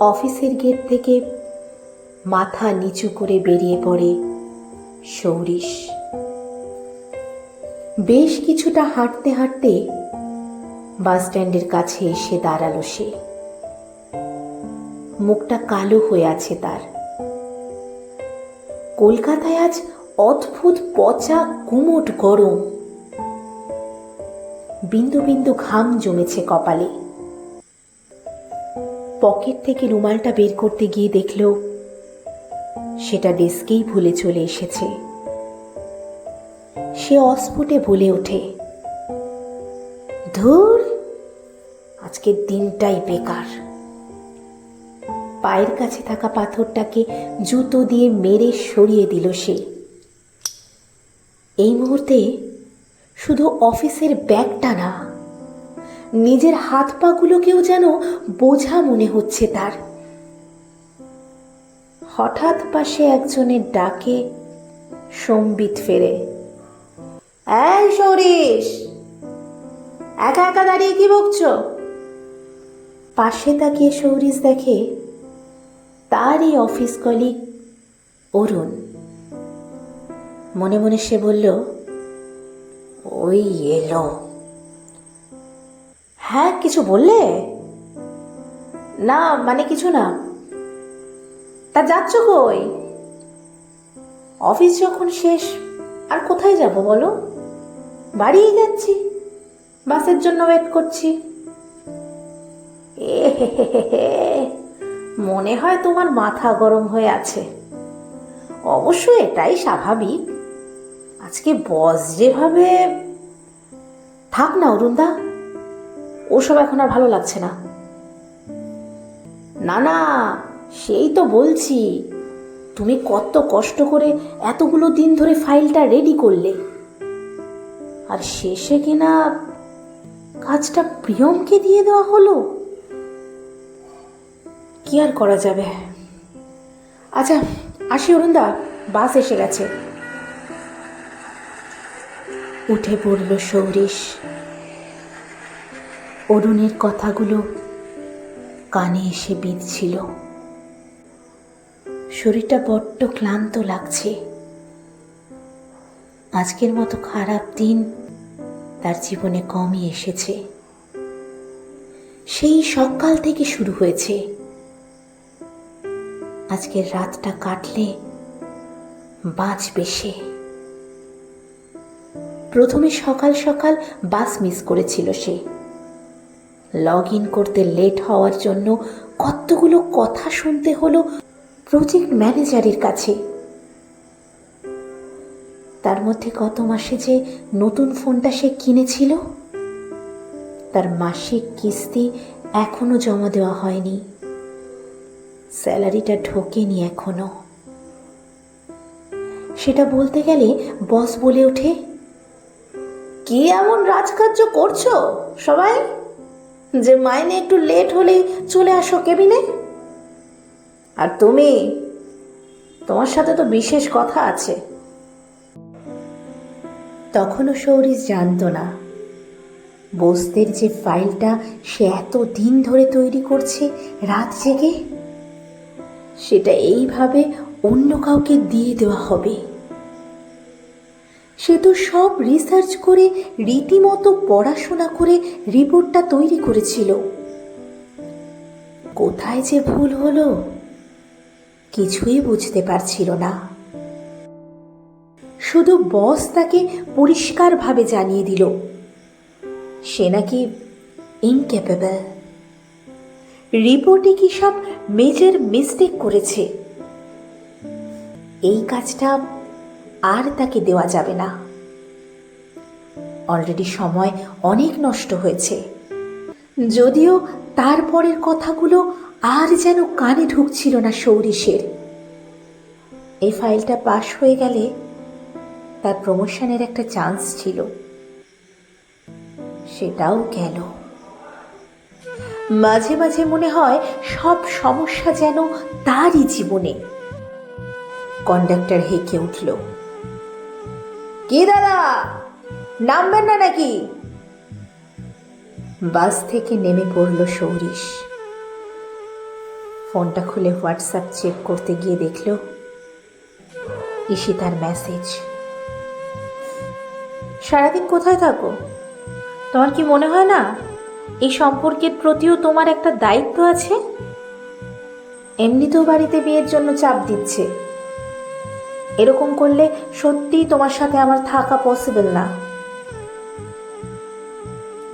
অফিসের গেট থেকে মাথা নিচু করে বেরিয়ে পড়ে সৌরিশ। বেশ কিছুটা হাঁটতে হাঁটতে বাস স্ট্যান্ডের কাছে এসে দাঁড়াল সে। মুখটা কালো হয়ে আছে তার। কলকাতায় আজ অদ্ভুত পচা কুমোট গরম। বিন্দু বিন্দু ঘাম জমেছে কপালে। পকেট থেকে রুমালটা বের করতে গিয়ে দেখল, সেটা ডেস্কেই ভুলে চলে এসেছে। সে অস্ফুটে বলে ওঠে, ধুর, আজকের দিনটাই বেকার। পায়ের কাছে থাকা পাথরটাকে জুতো দিয়ে মেরে সরিয়ে দিল সে। এই মুহূর্তে শুধু অফিসের ব্যাগটা না নিজের হাত পাগুলোকেও যেন বোঝা মনে হচ্ছে তার। হঠাৎ পাশে একজনের ডাকে সম্বিত ফেরে। এই একা একা দাঁড়িয়ে কি বকছ? পাশে তাকিয়ে সৌরিস দেখে তারই অফিস কলিগ অরুণ। মনে মনে সে বলল, ওই এলো। হ্যাঁ কিছু বললে? না মানে কিছু না। তা যাচ্ছ কই? অফিস যখন শেষ, আর কোথায় যাব বলো? বাড়িই যাচ্ছি। বাসের জন্য ওয়েট করছি। এ মনে হয় তোমার মাথা গরম হয়ে আছে। অবশ্য এটাই স্বাভাবিক। আজকে বস যেভাবে থাক না অরুণদা। ওসব এখন আর ভালো লাগছে না। না না, সেই তো বলছি। তুমি কত কষ্ট করে এতগুলো দিন ধরে ফাইলটা রেডি করলে। আর শেষে কিনা কাজটা প্রিয়মকে দিয়ে দেওয়া হলো? কি আর করা যাবে? আচ্ছা আসি অরুণদা, বাস এসে গেছে। উঠে পড়ল সৌরিশ। অরুণের কথাগুলো কানে এসে বিঁধছিল। শরীরটা বড্ড ক্লান্ত লাগছে। আজকের মতো খারাপ দিন তার জীবনে কমই এসেছে। সেই সকাল থেকে শুরু হয়েছে। আজকের রাতটা কাটলে বাঁচবে সে। প্রথমে সকাল সকাল বাস মিস করেছিল সে। লগ ইন করতে লেট হওয়ার জন্য কতগুলো কথা শুনতে হলো প্রজেক্ট ম্যানেজারের কাছে। তার মধ্যে গত মাসে যে নতুন ফোনটা সে কিনেছিল, তার মাসিক কিস্তি এখনও জমা দেওয়া হয়নি। স্যালারিটা ঢোকেনি এখনও। সেটা বলতে গেলে বস বলে ওঠে, কি এমন রাজকার্য করছ সবাই? যে মাইনে একটু লেট হলে চলে আসো কেবিনে। আর তুমি, তোমার সাথে তো বিশেষ কথা আছে। তখনও সৌরিশ জানতো না। বস্তের যে ফাইলটা সে এত দিন ধরে তৈরি করছে রাত জেগে, সেটা এইভাবে অন্য কাউকে দিয়ে দেওয়া হবে। সে তো সব রিসার্চ করে, রীতিমতো পড়াশোনা করে রিপোর্টটা তৈরি করেছিল। কোথায় যে ভুল হলো, কিছুই বুঝতে পারছিল না। শুধু বস তাকে পরিষ্কারভাবে জানিয়ে দিল, সে নাকি ইনক্যাপেবল রিপোর্টে কি সব মেজর মিস্টেক করেছে? এই কাজটা আর তাকে দেওয়া যাবে না। অলরেডি সময় অনেক নষ্ট হয়েছে। যদিও তারপরের কথাগুলো আর যেন কানে ঢুকছিল না সৌরিশের এই ফাইলটা পাশ হয়ে গেলে তার প্রমোশনের একটা চান্স ছিল। সেটাও গেল। মাঝে মাঝে মনে হয় সব সমস্যা যেন তারই জীবনে। কন্ডাক্টর হেঁকে উঠল। কি দাদা? নামবেন না নাকি? বাস থেকে নেমে পড়ল সৌরিশ। ফোনটা খুলে হোয়াটসঅ্যাপ চেক করতে গিয়ে দেখল, ঈশিতার মেসেজ। সারাদিন কোথায় থাকো? তোমার কি মনে হয় না, এই সম্পর্কের প্রতিও তোমার একটা দায়িত্ব আছে? এমনিতেও বাড়িতে বিয়ের জন্য চাপ দিচ্ছে। এরকম করলে সত্যিই তোমার সাথে আমার থাকা পসিবল না।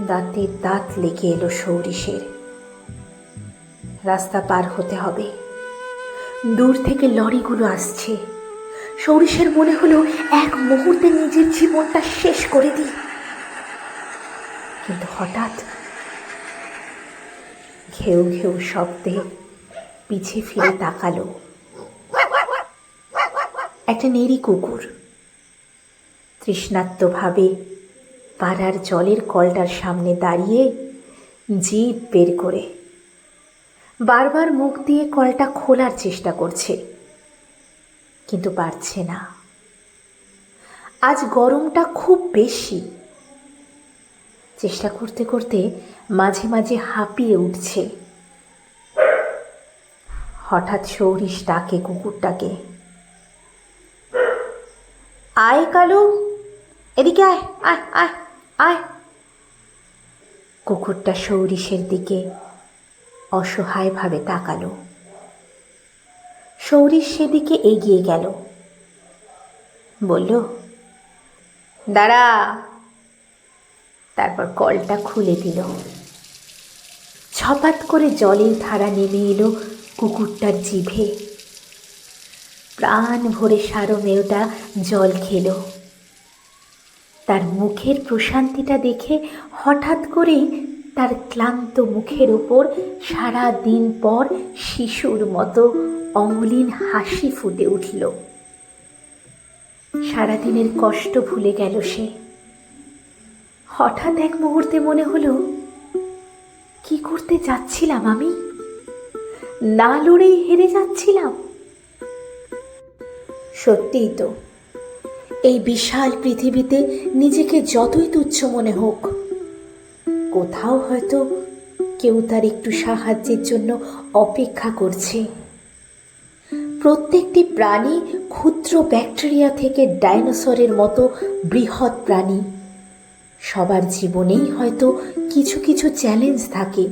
দাঁতে দাঁত লেগে এলো সৌরিশের রাস্তা পার হতে হবে। দূর থেকে লরিগুলো আসছে। সৌরিশের মনে হলো এক মুহূর্তে নিজের জীবনটা শেষ করে দিই। কিন্তু হঠাৎ ঘেউ ঘেউ শব্দে পিছে ফিরে তাকালো। একটা নেড়ি কুকুর। তৃষ্ণাত্মভাবে পাড়ার জলের কলটার সামনে দাঁড়িয়ে জিভ বের করে। বারবার মুখ দিয়ে কলটা খোলার চেষ্টা করছে, কিন্তু পারছে না। আজ গরমটা খুব বেশি। চেষ্টা করতে করতে মাঝে মাঝে হাঁপিয়ে উঠছে। হঠাৎ সৌরিশ ডাকে কুকুরটাকে আয় কালু? এদিকে আয় আয় আয় আয়। কুকুরটা সৌরিশের দিকে অসহায়ভাবে তাকালো। সৌরিশ সেদিকে এগিয়ে গেল। বলল, দাঁড়া। তারপর কলটা খুলে দিল। ছপাত করে জলের ধারা নেমে এলো কুকুরটার জিভে। প্রাণ ভরে সারমেয়টা জল খেল। তার মুখের প্রশান্তিটা দেখে হঠাৎ করেই তার ক্লান্ত মুখের ওপর সারা দিন পর শিশুর মতো অমলিন হাসি ফুটে উঠল। সারাদিনের কষ্ট ভুলে গেল সে। হঠাৎ এক মুহূর্তে মনে হলো, কি করতে যাচ্ছিলাম আমি? না লড়েই হেরে যাচ্ছিলাম। সত্যিই তো। এই বিশাল পৃথিবীতে নিজেকে যতই তুচ্ছ মনে হোক, কোথাও হয়তো কেউ তার একটু সাহায্যের জন্য অপেক্ষা করছে। প্রত্যেকটি প্রাণী ক্ষুদ্র ব্যাকটেরিয়া থেকে ডাইনোসরের মতো বৃহৎ প্রাণী। সবার জীবনেই হয়তো কিছু কিছু চ্যালেঞ্জ থাকে।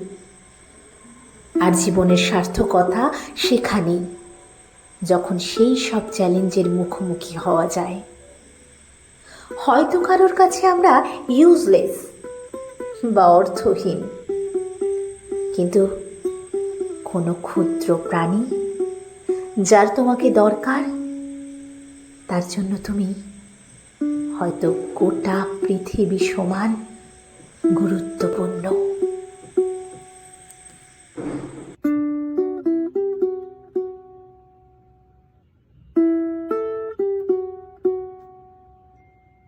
আর জীবনের সার্থকতা সেখানেই। যখন সেই সব চ্যালেঞ্জের মুখোমুখি হওয়া যায়। হয়তো কারোর কাছে আমরা ইউজলেস বা অর্থহীন। কিন্তু কোনো ক্ষুদ্র প্রাণী যার তোমাকে দরকার, তার জন্য তুমি হয়তো গোটা পৃথিবী সমান গুরুত্বপূর্ণ।